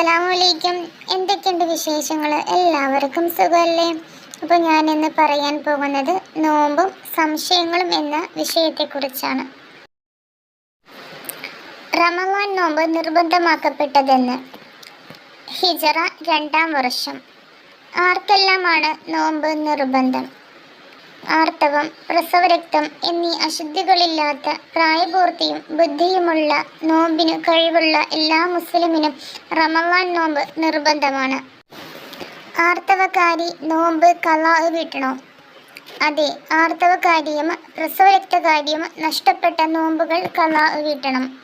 അസ്സലാമലൈക്കും എന്തൊക്കെയുണ്ട് വിശേഷങ്ങൾ എല്ലാവർക്കും സുഖമല്ലേ? അപ്പോൾ ഞാൻ ഇന്ന് പറയാൻ പോകുന്നത് നോമ്പും സംശയങ്ങളും എന്ന വിഷയത്തെക്കുറിച്ചാണ്. റമവാൻ നോമ്പ് നിർബന്ധമാക്കപ്പെട്ടതെന്ന്. ഹിജറ രണ്ടാം വർഷം. ആർക്കെല്ലാമാണ് നോമ്പ് നിർബന്ധം? ആർത്തവം പ്രസവരക്തം എന്നീ അശുദ്ധികളില്ലാത്ത പ്രായപൂർത്തിയും ബുദ്ധിയുമുള്ള നോമ്പിന് കഴിവുള്ള എല്ലാ മുസ്ലിമിനും റമവാൻ നോമ്പ് നിർബന്ധമാണ്. ആർത്തവകാരി നോമ്പ് കലാ വീട്ടണോ? അതെ ആർത്തവകാരിയും പ്രസവരക്തകാരിയും നഷ്ടപ്പെട്ട നോമ്പുകൾ കലാ വീട്ടണം.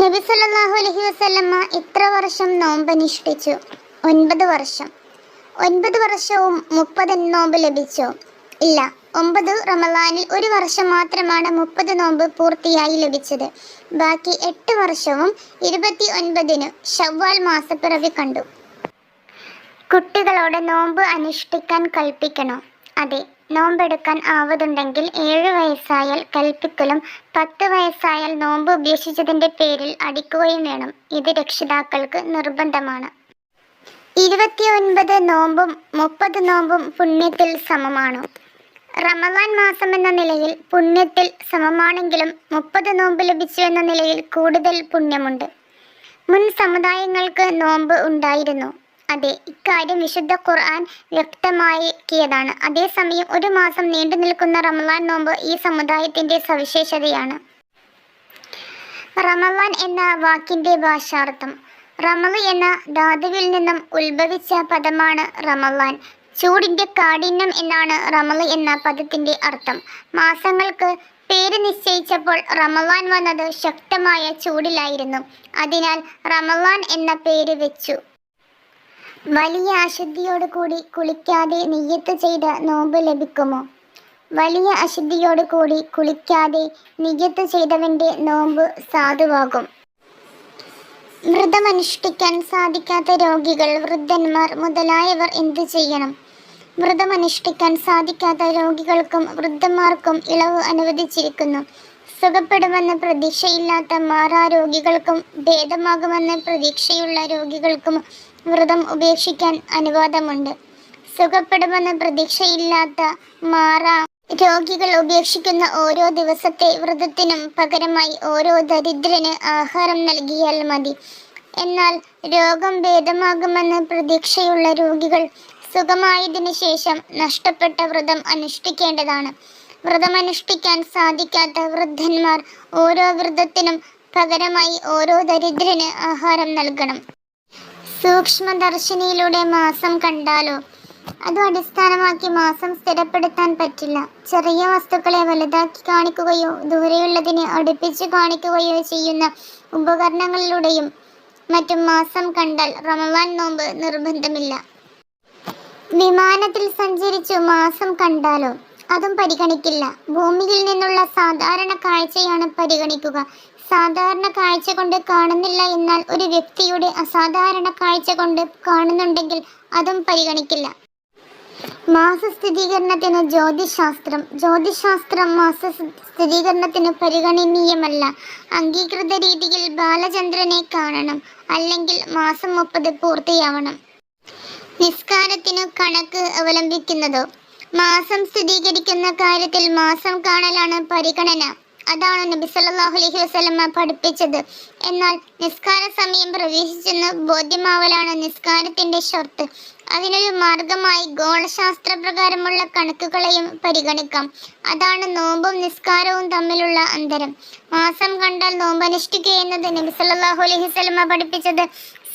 നബി അലഹി അലൈഹി വസല്ലമ്മ ഇത്ര വർഷം നോമ്പ് അനുഷ്ഠിച്ചു. ഒൻപത് വർഷം. ഒൻപത് വർഷവും മുപ്പത് നോമ്പ് ലഭിച്ചോ? ഇല്ല. ഒമ്പത് റമലാനിൽ ഒരു വർഷം മാത്രമാണ് മുപ്പത് നോമ്പ് പൂർത്തിയായി ലഭിച്ചത്. ബാക്കി എട്ട് വർഷവും ഇരുപത്തി ഒൻപതിന് ഷവ്വാൽ മാസപ്പിറവി കണ്ടു. കുട്ടികളോട് നോമ്പ് അനുഷ്ഠിക്കാൻ കൽപ്പിക്കണോ. അതെ നോമ്പെടുക്കാൻ ആവതുണ്ടെങ്കിൽ ഏഴ് വയസ്സായാൽ കൽപ്പിക്കലും പത്ത് വയസ്സായാൽ നോമ്പ് ഉപേക്ഷിച്ചതിന്റെ പേരിൽ അടിക്കുകയും വേണം. ഇത് രക്ഷിതാക്കൾക്ക് നിർബന്ധമാണ്. ഇരുപത്തിയൊൻപത് നോമ്പും മുപ്പത് നോമ്പും പുണ്യത്തിൽ സമമാണോ. റമദാൻ മാസം എന്ന നിലയിൽ പുണ്യത്തിൽ സമമാണെങ്കിലും മുപ്പത് നോമ്പ് ലഭിച്ചു എന്ന നിലയിൽ കൂടുതൽ പുണ്യമുണ്ട്. മുൻ സമുദായങ്ങൾക്ക് നോമ്പ് ഉണ്ടായിരുന്നു. അതെ ഇക്കാര്യം വിശുദ്ധ ഖുർആൻ വ്യക്തമാക്കിയതാണ് അതേസമയം ഒരു മാസം നീണ്ടു നിൽക്കുന്ന റമദാൻ നോമ്പ് ഈ സമുദായത്തിന്റെ സവിശേഷതയാണ്. റമദാൻ എന്ന വാക്കിന്റെ ഭാഷാർത്ഥം. റമവ് എന്ന ധാതുവിൽ നിന്നും ഉത്ഭവിച്ച പദമാണ് റമളാൻ ചൂടിന്റെ കാഠിന്യം എന്നാണ് റമൾ എന്ന പദത്തിന്റെ അർത്ഥം. മാസങ്ങൾക്ക് പേര് നിശ്ചയിച്ചപ്പോൾ റമളാൻ വന്നത് ശക്തമായ ചൂടിലായിരുന്നു. അതിനാൽ റമളാൻ എന്ന പേര് വെച്ചു. വലിയ അശുദ്ധിയോട് കൂടി കുളിക്കാതെ നിയ്യത്ത് ചെയ്ത നോമ്പ് ലഭിക്കുമോ? വലിയ അശുദ്ധിയോട് കൂടി കുളിക്കാതെ നിയ്യത്ത് ചെയ്തവന്റെ നോമ്പ് സാധുവാകും. വ്രതമനുഷ്ഠിക്കാൻ സാധിക്കാത്ത രോഗികൾ വൃദ്ധന്മാർ മുതലായവർ എന്തു ചെയ്യണം? വ്രതമനുഷ്ഠിക്കാൻ സാധിക്കാത്ത രോഗികൾക്കും വൃദ്ധന്മാർക്കും ഇളവ് അനുവദിച്ചിരിക്കുന്നു. സുഖപ്പെടുമെന്ന പ്രതീക്ഷയില്ലാത്ത മാറാ രോഗികൾക്കും ഭേദമാകുമെന്ന പ്രതീക്ഷയുള്ള രോഗികൾക്കും വ്രതം ഉപേക്ഷിക്കാൻ അനുവാദമുണ്ട്. സുഖപ്പെടുമെന്ന പ്രതീക്ഷയില്ലാത്ത മാറാ രോഗികൾ ഉപേക്ഷിക്കുന്ന ഓരോ ദിവസത്തെ വ്രതത്തിനും പകരമായി ഓരോ ദരിദ്രന് ആഹാരം നൽകിയാൽ മതി. എന്നാൽ രോഗം ഭേദമാകുമെന്ന് പ്രതീക്ഷയുള്ള രോഗികൾ സുഖമായതിനു ശേഷം നഷ്ടപ്പെട്ട വ്രതം അനുഷ്ഠിക്കേണ്ടതാണ്. വ്രതമനുഷ്ഠിക്കാൻ സാധിക്കാത്ത വൃദ്ധന്മാർ ഓരോ വ്രതത്തിനും പകരമായി ഓരോ ദരിദ്രന് ആഹാരം നൽകണം. സൂക്ഷ്മദർശിനിയിലൂടെ മാസം കണ്ടാലോ? അതും അടിസ്ഥാനമാക്കി മാസം സ്ഥിരപ്പെടുത്താൻ പറ്റില്ല. ചെറിയ വസ്തുക്കളെ വലുതാക്കി കാണിക്കുകയോ ദൂരെയുള്ളതിനെ അടുപ്പിച്ച് കാണിക്കുകയോ ചെയ്യുന്ന ഉപകരണങ്ങളിലൂടെയും മറ്റും മാസം കണ്ടാൽ റമവാൻ നോമ്പ് നിർബന്ധമില്ല. വിമാനത്തിൽ സഞ്ചരിച്ചു മാസം കണ്ടാലോ? അതും പരിഗണിക്കില്ല. ഭൂമിയിൽ നിന്നുള്ള സാധാരണ കാഴ്ചയാണ് പരിഗണിക്കുക. സാധാരണ കാഴ്ച കൊണ്ട് കാണുന്നില്ല എന്നാൽ ഒരു വ്യക്തിയുടെ അസാധാരണ കാഴ്ച കൊണ്ട് കാണുന്നുണ്ടെങ്കിൽ അതും പരിഗണിക്കില്ല. മാസ സ്ഥിരീകരണത്തിന് ജ്യോതിശാസ്ത്രം. ജ്യോതിശാസ്ത്രം മാസ സ്ഥിരീകരണത്തിന് പരിഗണനീയമല്ല. അംഗീകൃത രീതിയിൽ ബാലചന്ദ്രനെ കാണണം അല്ലെങ്കിൽ മാസം മുപ്പത് പൂർത്തിയാവണം. നിസ്കാരത്തിനു കണക്ക് അവലംബിക്കുന്നതോ. മാസം സ്ഥിരീകരിക്കുന്ന കാര്യത്തിൽ മാസം കാണലാണ് പരിഗണന. അതാണ് നബി സല്ലല്ലാഹു അലൈഹി വസല്ലമ പഠിപ്പിച്ചത്. എന്നാൽ നിസ്കാര സമയം പ്രവേശിച്ചെന്ന് ബോധ്യമാവലാണ് നിസ്കാരത്തിന്റെ ഷർത്ത്. അതിനൊരു മാർഗമായി ഗോളശാസ്ത്ര പ്രകാരമുള്ള കണക്കുകളെയും പരിഗണിക്കാം. അതാണ് നോമ്പും നിസ്കാരവും തമ്മിലുള്ള അന്തരം. മാസം കണ്ടാൽ നോമ്പ് അനുഷ്ഠിക്കുകയെന്നത് നബി സല്ലല്ലാഹു അലൈഹി വസല്ലമ പഠിപ്പിച്ചത്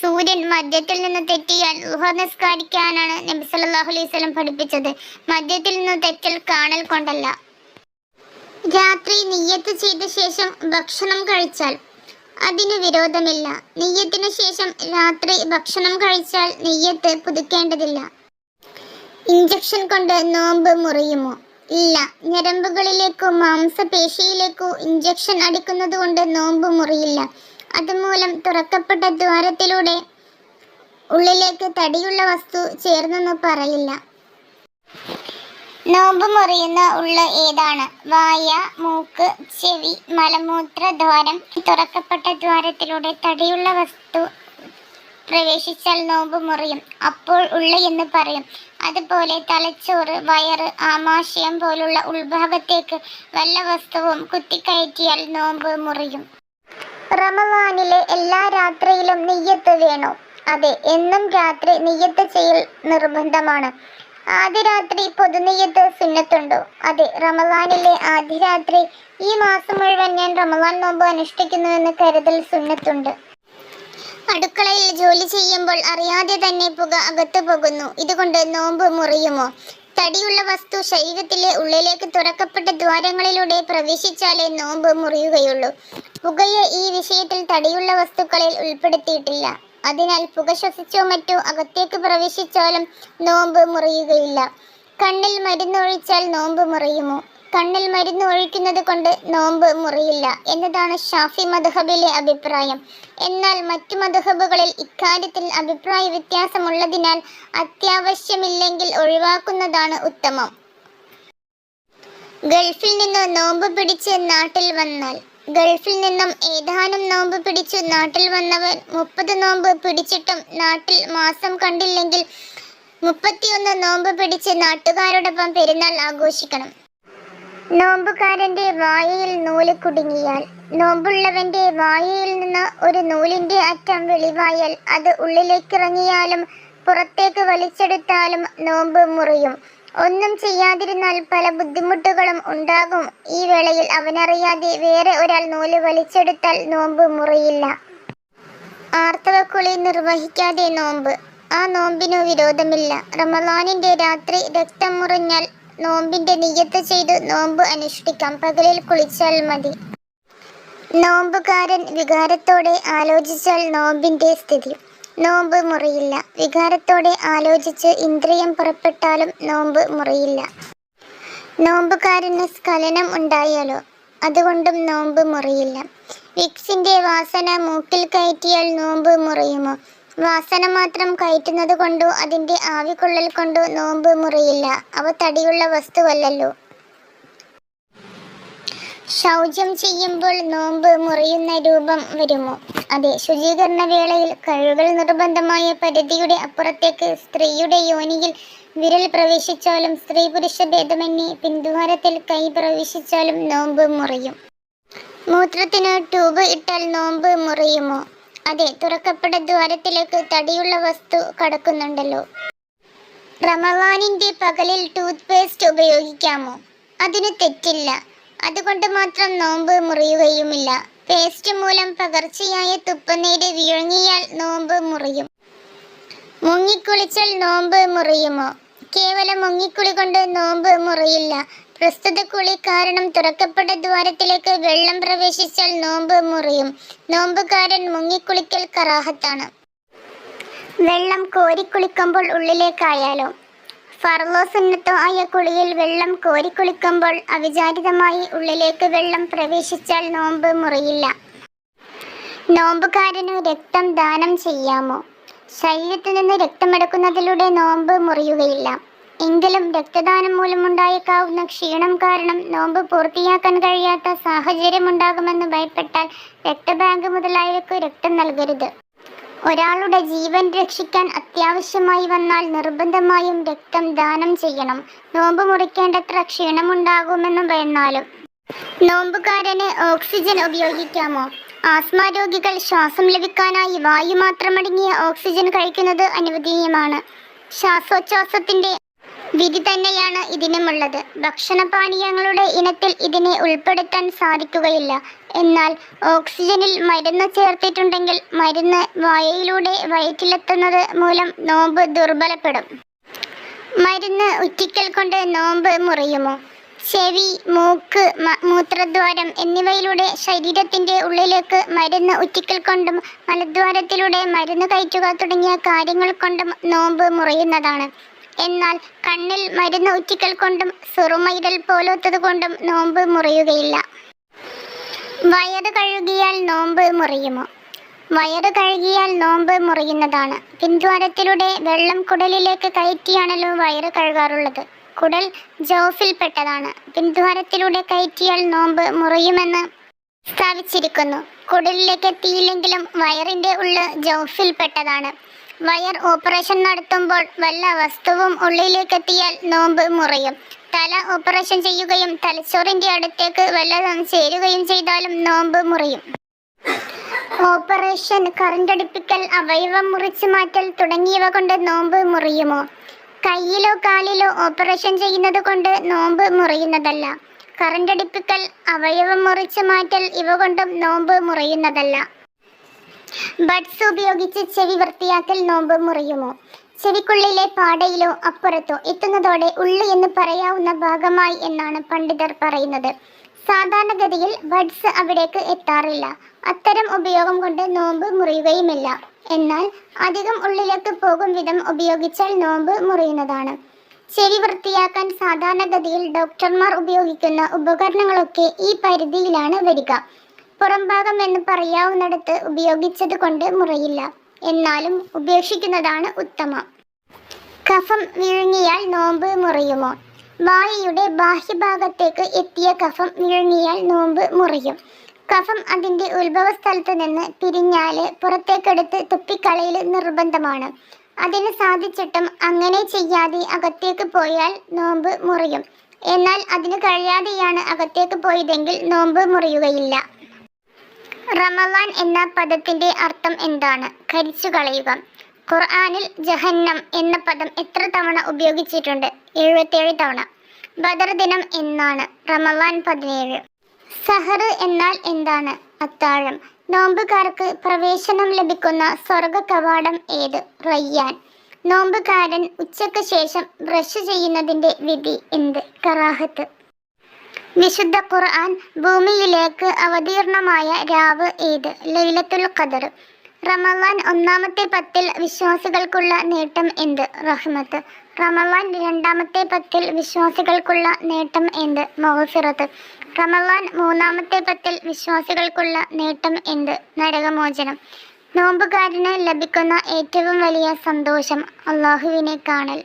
സൂര്യൻ മദ്യത്തിൽ നിന്ന് തെറ്റിയാൽ ലുഹ നിസ്കാരിക്കാനാണ് നബി സല്ലല്ലാഹു അലൈഹി വസല്ലം പഠിപ്പിച്ചത്. മദ്യത്തിൽ നിന്ന് തെറ്റൽ കാണൽ കൊണ്ടല്ല. രാത്രി നിയ്യത്ത് ചെയ്ത ശേഷം ഭക്ഷണം കഴിച്ചാൽ അതിന് വിരോധമില്ല. നെയ്യത്തിനു ശേഷം രാത്രി ഭക്ഷണം കഴിച്ചാൽ നെയ്യത്ത് പുതുക്കേണ്ടതില്ല. ഇഞ്ചക്ഷൻ കൊണ്ട് നോമ്പ് മുറിയുമോ? ഇല്ല. ഞരമ്പുകളിലേക്കോ മാംസപേശിയിലേക്കോ ഇഞ്ചക്ഷൻ അടിക്കുന്നത് കൊണ്ട് നോമ്പ് മുറിയില്ല. അതുമൂലം തുറക്കപ്പെട്ട ദ്വാരത്തിലൂടെ ഉള്ളിലേക്ക് തടിയുള്ള വസ്തു ചേർന്നെന്ന് പറയില്ല. നോമ്പ് മുറിയുന്ന ഉള്ള ഏതാണ്? വായ മൂക്ക് ചെവി മലമൂത്ര ദ്വാരം. തുറക്കപ്പെട്ട ദ്വാരത്തിലൂടെ തടിയുള്ള വസ്തു പ്രവേശിച്ചാൽ നോമ്പ് മുറിയും. അപ്പോൾ ഉള്ള എന്ന് പറയും. അതുപോലെ തലച്ചോറ് വയറ് ആമാശയം പോലുള്ള ഉൾഭാഗത്തേക്ക് വല്ല വസ്തുവും കുത്തിക്കയറ്റിയാൽ നോമ്പ് മുറിയും. റമവാനിലെ എല്ലാ രാത്രിയിലും നെയ്യത്ത് വേണോ? അതെ എന്നും രാത്രി നെയ്യത്ത് ചെയ്യൽ നിർബന്ധമാണ്. ആദ്യ രാത്രി പൊതുനെയ്യത്ത് സുന്നത്തുണ്ടോ അതെ റമദാനിലെ ആദ്യ രാത്രി ഈ മാസം മുഴുവൻ ഞാൻ റമദാൻ നോമ്പ് അനുഷ്ഠിക്കുന്നുവെന്ന് കരുതൽ സുന്നത്തുണ്ട്. അടുക്കളയിൽ ജോലി ചെയ്യുമ്പോൾ അറിയാതെ തന്നെ പുക അകത്തു പോകുന്നു. ഇതുകൊണ്ട് നോമ്പ് മുറിയുമോ? തടിയുള്ള വസ്തു ശരീരത്തിലെ ഉള്ളിലേക്ക് തുറക്കപ്പെട്ട ദ്വാരങ്ങളിലൂടെ പ്രവേശിച്ചാലേ നോമ്പ് മുറിയുകയുള്ളൂ. പുകയെ ഈ വിഷയത്തിൽ തടിയുള്ള വസ്തുക്കളിൽ ഉൾപ്പെടുത്തിയിട്ടില്ല. അതിനാൽ പുക ശ്വസിച്ചോ മറ്റോ അകത്തേക്ക് പ്രവേശിച്ചാലും നോമ്പ് മുറിയുകയില്ല. കണ്ണിൽ മരുന്നൊഴിച്ചാൽ നോമ്പ് മുറിയുമോ? കണ്ണിൽ മരുന്ന് ഒഴിക്കുന്നത് കൊണ്ട് നോമ്പ് മുറിയില്ല എന്നതാണ് ഷാഫി മധുഹബിലെ അഭിപ്രായം. എന്നാൽ മറ്റു മധുഹബുകളിൽ ഇക്കാര്യത്തിൽ അഭിപ്രായ വ്യത്യാസമുള്ളതിനാൽ അത്യാവശ്യമില്ലെങ്കിൽ ഒഴിവാക്കുന്നതാണ് ഉത്തമം. ഗൾഫിൽ നിന്ന് നോമ്പ് പിടിച്ച് നാട്ടിൽ വന്നാൽ ഗൾഫിൽ നിന്നും ഏതാനും നോമ്പ് പിടിച്ചു നാട്ടിൽ വന്നവർ മുപ്പത് നോമ്പ് പിടിച്ചിട്ടും നാട്ടിൽ മാസം കണ്ടില്ലെങ്കിൽ മുപ്പത്തിയൊന്ന് നോമ്പ് പിടിച്ച് നാട്ടുകാരോടൊപ്പം പെരുന്നാൾ ആഘോഷിക്കണം. നോമ്പുകാരന്റെ വായയിൽ നൂൽ കുടുങ്ങിയാൽ നോമ്പുള്ളവന്റെ വായയിൽ നിന്ന് ഒരു നൂലിന്റെ അറ്റം വെളിവായാൽ അത് ഉള്ളിലേക്കിറങ്ങിയാലും പുറത്തേക്ക് വലിച്ചെടുത്താലും നോമ്പ് മുറിയും. ഒന്നും ചെയ്യാതിരുന്നാൽ പല ബുദ്ധിമുട്ടുകളും ഉണ്ടാകും. ഈ വേളയിൽ അവനറിയാതെ വേറെ ഒരാൾ നൂൽ വലിച്ചെടുത്താൽ നോമ്പ് മുറിയില്ല. ആർത്തവക്കുളി നിർവഹിക്കാതെ നോമ്പ്. ആ നോമ്പിനു വിരോധമില്ല. റമദാനിന്റെ രാത്രി രക്തം മുറിഞ്ഞാൽ നോമ്പിന്റെ നിയ്യത്ത് ചെയ്ത് നോമ്പ് അനുഷ്ഠിക്കാം. പകലിൽ കുളിച്ചാൽ മതി. നോമ്പുകാരൻ വികാരത്തോടെ ആലോചിച്ചാൽ നോമ്പിന്റെ സ്ഥിതി. നോമ്പ് മുറിയില്ല. വികാരത്തോടെ ആലോചിച്ച് ഇന്ദ്രിയം പുറപ്പെട്ടാലും നോമ്പ് മുറിയില്ല. നോമ്പുകാരന് സ്ഖലനം ഉണ്ടായാലോ? അതുകൊണ്ടും നോമ്പ് മുറിയില്ല. വിക്സിന്റെ വാസന മൂക്കിൽ കയറ്റിയാൽ നോമ്പ് മുറിയുമോ? വാസന മാത്രം കയറ്റുന്നത് കൊണ്ടോ അതിന്റെ ആവികൊള്ളൽ കൊണ്ടോ നോമ്പ് മുറിയില്ല. അവ തടിയുള്ള വസ്തുവല്ലല്ലോ. ശൗചം ചെയ്യുമ്പോൾ നോമ്പ് മുറിയുന്ന രൂപം വരുമോ? അതെ ശുചീകരണ വേളയിൽ കഴിവുകൾ നിർബന്ധമായ പരിധിയുടെ അപ്പുറത്തേക്ക് സ്ത്രീയുടെ യോനിയിൽ വിരൽ പ്രവേശിച്ചാലും സ്ത്രീ പുരുഷ ഭേദമന്യേ പിന്തുവാരത്തിൽ കൈ പ്രവേശിച്ചാലും നോമ്പ് മുറിയും. മൂത്രത്തിന് ട്യൂബ് ഇട്ടാൽ നോമ്പ് മുറിയുമോ? അതെ തുറക്കപ്പെട്ട ദ്വാരത്തിലേക്ക് തടിയുള്ള വസ്തു കടക്കുന്നുണ്ടല്ലോ. റമവാനിന്റെ പകലിൽ ടൂത്ത് പേസ്റ്റ് ഉപയോഗിക്കാമോ? അതിന് തെറ്റില്ല. അതുകൊണ്ട് മാത്രം നോമ്പ് മുറിയുകയുമില്ല. പേസ്റ്റ് മൂലം പകർച്ചയായ തുപ്പനീര് വിഴുങ്ങിയാൽ നോമ്പ് മുറിയും. മുങ്ങിക്കുളിച്ചാൽ നോമ്പ് മുറിയുമോ? കേവലം മുങ്ങിക്കുളി കൊണ്ട് നോമ്പ് മുറിയില്ല. പ്രസ്തുത കുളി കാരണം തുറക്കപ്പെട്ട ദ്വാരത്തിലേക്ക് വെള്ളം പ്രവേശിച്ചാൽ നോമ്പ് മുറിയും. നോമ്പുകാരൻ മുങ്ങിക്കുളിക്കൽ കറാഹത്താണ്. വെള്ളം കോരിക്കുളിക്കുമ്പോൾ ഉള്ളിലേക്കായാലോ? ഫർലോ സുന്നത്തോ ആയ കുളിയിൽ വെള്ളം കോരിക്കുളിക്കുമ്പോൾ അവിചാരിതമായി ഉള്ളിലേക്ക് വെള്ളം പ്രവേശിച്ചാൽ നോമ്പ് മുറിയില്ല. നോമ്പുകാരന് രക്തം ദാനം ചെയ്യാമോ? ശരീരത്തിൽ നിന്ന് രക്തമെടുക്കുന്നതിലൂടെ നോമ്പ് മുറിയുകയില്ല. എങ്കിലും രക്തദാനം മൂലമുണ്ടായേക്കാവുന്ന ക്ഷീണം കാരണം നോമ്പ് പൂർത്തിയാക്കാൻ കഴിയാത്ത സാഹചര്യമുണ്ടാകുമെന്ന് ഭയപ്പെട്ടാൽ രക്തബാങ്ക് മുതലായവയ്ക്ക് രക്തം നൽകരുത്. ഒരാളുടെ ജീവൻ രക്ഷിക്കാൻ അത്യാവശ്യമായി വന്നാൽ നിർബന്ധമായും രക്തം ദാനം ചെയ്യണം. നോമ്പ് മുറിക്കേണ്ടത്ര ക്ഷീണമുണ്ടാകുമെന്ന് ഭയന്നാലും നോമ്പുകാരന് ഓക്സിജൻ ഉപയോഗിക്കാമോ? ആസ്മ രോഗികൾ ശ്വാസം ലഭിക്കാനായി വായു മാത്രമടങ്ങിയ ഓക്സിജൻ കഴിക്കുന്നത് അനുവദനീയമാണ്. ശ്വാസോച്ഛ്വാസത്തിന്റെ വിധി തന്നെയാണ് ഇതിനുമുള്ളത്. ഭക്ഷണപാനീയങ്ങളുടെ ഇനത്തിൽ ഇതിനെ ഉൾപ്പെടുത്താൻ സാധിക്കുകയില്ല. എന്നാൽ ഓക്സിജനിൽ മരുന്ന് ചേർത്തിട്ടുണ്ടെങ്കിൽ മരുന്ന് വായയിലൂടെ വയറ്റിലെത്തുന്നത് മൂലം നോമ്പ് ദുർബലപ്പെടും. മരുന്ന് ഉറ്റിക്കൽ കൊണ്ട് നോമ്പ് മുറിയുമോ? ചെവി മൂക്ക് മൂത്രദ്വാരം എന്നിവയിലൂടെ ശരീരത്തിന്റെ ഉള്ളിലേക്ക് മരുന്ന് ഉറ്റിക്കൽ കൊണ്ടും മലദ്വാരത്തിലൂടെ മരുന്ന് കയറ്റുക തുടങ്ങിയ കാര്യങ്ങൾ കൊണ്ടും നോമ്പ് മുറിയുന്നതാണ്. എന്നാൽ കണ്ണിൽ മരുന്ന് ഉറ്റിക്കൽ കൊണ്ടും സുറുമയിടൽ പോലത്തത് കൊണ്ടും നോമ്പ് മുറിയുകയില്ല. വയറ് കഴുകിയാൽ നോമ്പ് മുറിയുമോ? വയറ് കഴുകിയാൽ നോമ്പ് മുറിയുന്നതാണ്. പിന്ദ്വാരത്തിലൂടെ വെള്ളം കുടലിലേക്ക് കയറ്റിയാണല്ലോ വയറ് കഴുകാറുള്ളത്. കുടൽ ജോഫിൽപ്പെട്ടതാണ്. പിന്ദ്വാരത്തിലൂടെ കയറ്റിയാൽ നോമ്പ് മുറിയുമെന്ന് സ്ഥാപിച്ചിരിക്കുന്നു. കുടലിലേക്ക് എത്തിയില്ലെങ്കിലും വയറിന്റെ ഉള്ള് ജൗഫിൽപ്പെട്ടതാണ്. വയർ ഓപ്പറേഷൻ നടത്തുമ്പോൾ വല്ല വസ്തുവും ഉള്ളിലേക്ക് എത്തിയാൽ നോമ്പ് മുറിയും. തല ഓപ്പറേഷൻ ചെയ്യുകയും തലച്ചോറിന്റെ അടുത്തേക്ക് വല്ലതും ചേരുകയും ചെയ്താലും നോമ്പ് മുറിയും. ഓപ്പറേഷൻ കറണ്ടടിപ്പിക്കൽ അവയവം മുറിച്ചു മാറ്റൽ തുടങ്ങിയവ കൊണ്ട് നോമ്പ് മുറിയുമോ? കയ്യിലോ കാലിലോ ഓപ്പറേഷൻ ചെയ്യുന്നത് കൊണ്ട് നോമ്പ് മുറിയുന്നതല്ല. കറണ്ടടിപ്പിക്കൽ അവയവം മുറിച്ചു മാറ്റൽ ഇവ കൊണ്ടും നോമ്പ് മുറിയുന്നതല്ല. ബഡ്സ് ഉപയോഗിച്ച് ചെവി വൃത്തിയാക്കൽ നോമ്പ് മുറിയുമോ? ചെവിക്കുള്ളിലെ പാടയിലോ അപ്പുറത്തോ എത്തുന്നതോടെ ഉള്ളു എന്ന് പറയാവുന്ന ഭാഗമായി എന്നാണ് പണ്ഡിതർ പറയുന്നത്. സാധാരണഗതിയിൽ ബഡ്സ് അവിടേക്ക് എത്താറില്ല. അത്തരം ഉപയോഗം കൊണ്ട് നോമ്പ് മുറിയുകയുമില്ല. എന്നാൽ അധികം ഉള്ളിലേക്ക് പോകും വിധം ഉപയോഗിച്ചാൽ നോമ്പ് മുറിയുന്നതാണ്. ചെവി വൃത്തിയാക്കാൻ സാധാരണഗതിയിൽ ഡോക്ടർമാർ ഉപയോഗിക്കുന്ന ഉപകരണങ്ങളൊക്കെ ഈ പരിധിയിലാണ് വരിക. പുറംഭാഗം എന്ന് പറയാവുന്നിടത്ത് ഉപയോഗിച്ചത് കൊണ്ട് മുറിയില്ല. എന്നാലും ഉപേക്ഷിക്കുന്നതാണ് ഉത്തമം. കഫം വിഴുങ്ങിയാൽ നോമ്പ് മുറിയുമോ? വായയുടെ ബാഹ്യഭാഗത്തേക്ക് എത്തിയ കഫം വിഴുങ്ങിയാൽ നോമ്പ് മുറിയും. കഫം അതിന്റെ ഉത്ഭവ സ്ഥലത്ത് നിന്ന് പിരിഞ്ഞാൽ പുറത്തേക്കെടുത്ത് തുപ്പിക്കളയിൽ നിർബന്ധമാണ്. അതിന് സാധിച്ചിട്ടും അങ്ങനെ ചെയ്യാതെ അകത്തേക്ക് പോയാൽ നോമ്പ് മുറിയും. എന്നാൽ അതിന് കഴിയാതെയാണ് അകത്തേക്ക് പോയതെങ്കിൽ നോമ്പ് മുറിയുകയില്ല. റമവാൻ എന്ന പദത്തിന്റെ അർത്ഥം എന്താണ്? കരിച്ചു കളയുക. ഖുർആാനിൽ ജഹന്നം എന്ന പദം എത്ര തവണ ഉപയോഗിച്ചിട്ടുണ്ട്? എഴുപത്തേഴ് തവണ. ബദർ ദിനം എന്നാണ് റമവാൻ പതിനേഴ്. സഹർ എന്നാൽ എന്താണ്? അത്താഴം. നോമ്പുകാർക്ക് പ്രവേശനം ലഭിക്കുന്ന സ്വർഗ കവാടം ഏത്? റയ്യാൻ. നോമ്പുകാരൻ ഉച്ചയ്ക്ക് ശേഷം ബ്രഷ് ചെയ്യുന്നതിന്റെ വിധി എന്ത്? കറാഹത്ത്. വിശുദ്ധ ഖുർആൻ ഭൂമിയിലേക്ക് അവതീർണമായ രാവ് ഏത്? ലൈലത്തുൽ ഖദർ. റമവാൻ ഒന്നാമത്തെ പത്തിൽ വിശ്വാസികൾക്കുള്ള നേട്ടം എന്ത്? റഹ്മത്ത്. റമലാൻ രണ്ടാമത്തെ പത്തിൽ വിശ്വാസികൾക്കുള്ള നേട്ടം എന്ത്? മഹഫിറത്ത് റമവാൻ മൂന്നാമത്തെ പത്തിൽ വിശ്വാസികൾക്കുള്ള നേട്ടം എന്ത്? നരകമോചനം. നോമ്പുകാരന് ലഭിക്കുന്ന ഏറ്റവും വലിയ സന്തോഷം അള്ളാഹുവിനെ കാണൽ.